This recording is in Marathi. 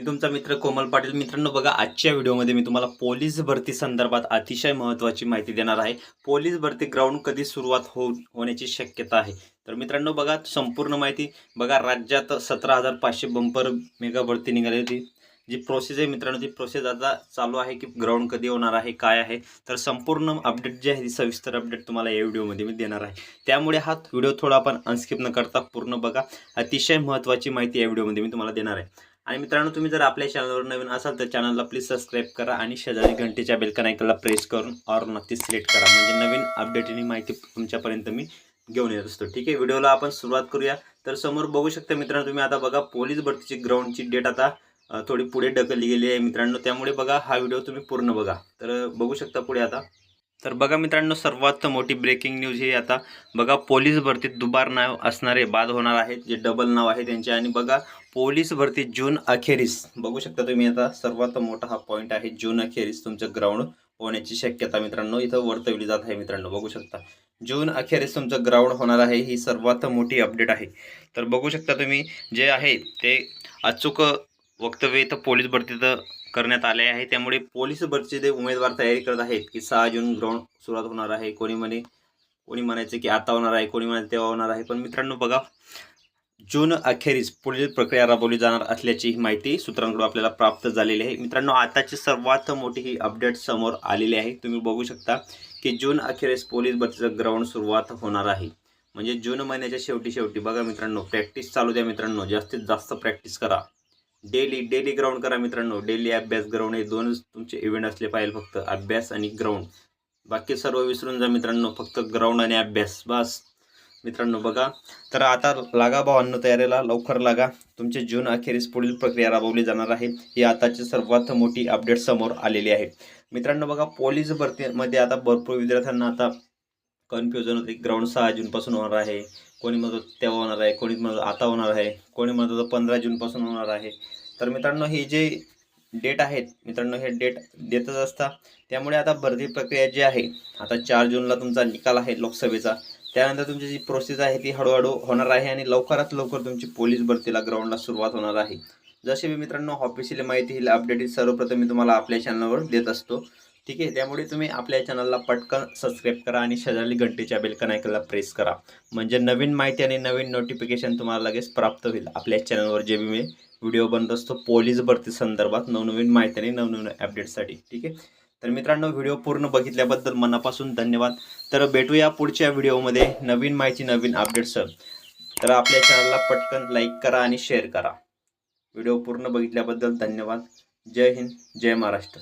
मी तुमचा मित्र कोमल पाटील. मित्रांनो बघा आजच्या व्हिडिओमध्ये मी तुम्हाला पोलीस भरती संदर्भात अतिशय महत्त्वाची माहिती देणार आहे. पोलीस भरती ग्राउंड कधी सुरुवात हो होण्याची शक्यता आहे? तर मित्रांनो बघा संपूर्ण माहिती. बघा राज्यात सतरा हजार पाचशे बंपर मेगा भरती निघाली होती. जी प्रोसेस आहे मित्रांनो ती प्रोसेस आता चालू आहे की ग्राउंड कधी होणार आहे काय आहे? तर संपूर्ण अपडेट जे आहे ती सविस्तर अपडेट तुम्हाला या व्हिडिओमध्ये मी देणार आहे. त्यामुळे हा व्हिडिओ थोडा आपण अनस्किप न करता पूर्ण बघा. अतिशय महत्त्वाची माहिती या व्हिडिओमध्ये मी तुम्हाला देणार आहे. आणि मित्रांनो तुम्ही जर आपल्या चॅनलवर नवीन असाल तर चॅनलला प्लीज सबस्क्राईब करा आणि शेजारी घंटेच्या बेलकन ऐकायला प्रेस करून ऑर नक्की सिलेक्ट करा. म्हणजे नवीन अपडेट आणि माहिती तुमच्यापर्यंत मी घेऊन येत असतो. ठीक आहे व्हिडिओला आपण सुरुवात करूया. तर समोर बघू शकता मित्रांनो तुम्ही आता बघा पोलीस भरतीची ग्राउंडची डेट आता थोडी पुढे ढकलली गेली आहे मित्रांनो. त्यामुळे बघा हा व्हिडिओ तुम्ही पूर्ण बघा. तर बघू शकता पुढे आता. तर बघा मित्रांनो सर्वात मोठी ब्रेकिंग न्यूज ही आता बघा पोलीस भरतीत दुबार नाव असणारे बाद होणार आहेत जे डबल नाव आहे त्यांचे. आणि बघा पोलीस भरती जून अखेरीस. बघू शकता तुम्ही आता सर्वात मोठा हा पॉईंट आहे जून अखेरीस तुमचं ग्राउंड होण्याची शक्यता मित्रांनो इथं वर्तवली जात आहे मित्रांनो बघू शकता. जून अखेरीस तुमचं ग्राउंड होणार आहे ही सर्वात मोठी अपडेट आहे. तर बघू शकता तुम्ही जे आहे ते अचूक वक्तव्य इथं पोलीस भरतीत करण्यात आले आहे. त्यामुळे पोलीस भरतीचे जे उमेदवार तयारी करत आहेत की सहा जून ग्राउंड सुरुवात होणार आहे. कोणी म्हणे कोणी म्हणायचं की आता होणार आहे कोणी म्हणायचं तेव्हा होणार आहे. पण मित्रांनो बघा जून अखेरीस पुढील प्रक्रिया राबवली जाणार असल्याची ही माहिती सूत्रांकडून आपल्याला प्राप्त झालेली आहे. मित्रांनो आताची सर्वात मोठी ही अपडेट समोर आलेली आहे. तुम्ही बघू शकता की जून अखेरीस पोलीस भरतीचं ग्राउंड सुरुवात होणार आहे. म्हणजे जून महिन्याच्या शेवटी शेवटी बघा मित्रांनो प्रॅक्टिस चालू द्या मित्रांनो. जास्तीत जास्त प्रॅक्टिस करा. डेली डेली ग्राउंड करा मित्रांनो. डेली अभ्यास ग्राउंड हे दोनच तुमचे इव्हेंट असले पाहिजे फक्त. अभ्यास आणि ग्राउंड. बाकी सर्व विसरून जा मित्रांनो. फक्त ग्राउंड आणि अभ्यास. बस. मित्रांनो बघा. तर आता लागा भावांनो तयारीला. लवकर लागा. तुमचे जून अखेरीस पुढील प्रक्रिया राबवली जाणार आहे. ही आताची सर्वात मोठी अपडेट समोर आलेली आहे. मित्रांनो बघा पोलीस भरतीमध्ये आता भरपूर विद्यार्थ्यांना आता कन्फ्युजन होते ग्राउंड सहा जूनपासून होणार आहे कोणी म्हणतो तेव्हा होणार आहे कोणी म्हणतो आता होणार आहे कोणी म्हणतो पंधरा जूनपासून होणार आहे. तर मित्रांनो हे जे डेट आहेत मित्रांनो हे डेट देतच असता. त्यामुळे आता भरती प्रक्रिया जी आहे आता चार जूनला तुमचा निकाल आहे लोकसभेचा. त्यानंतर तुमची जी प्रोसेस आहे ती हळूहळू होणार आहे आणि लवकरात लवकर तुमची पोलीस भरतीला ग्राउंडला सुरुवात होणार आहे. जसे मी मित्रांनो ऑफिशियल माहिती ही अपडेट सर्वप्रथम मी तुम्हाला आपल्या चॅनलवर देत असतो. ठीक आहे? त्यामुळे तुम्ही आपल्या चॅनलला पटकन सबस्क्राईब करा आणि शेजारी घंटेच्या बेलकन ऐकायला प्रेस करा. म्हणजे नवीन माहिती आणि नवीन नोटिफिकेशन तुम्हाला लगेच प्राप्त होईल. आपल्या चॅनलवर जे मी व्हिडिओ बनत असतो पोलीस भरती संदर्भात नवनवीन माहिती आणि नवनवीन अपडेटसाठी ठीक आहे? तर मित्रांनो व्हिडिओ पूर्ण बघितल्याबद्दल मनापासून धन्यवाद. तर भेटूया पुढच्या व्हिडिओमध्ये नवीन माहिती नवीन अपडेट्सर तर आपल्या चॅनलला पटकन लाईक करा आणि शेअर करा. व्हिडिओ पूर्ण बघितल्याबद्दल धन्यवाद. जय हिंद जय महाराष्ट्र.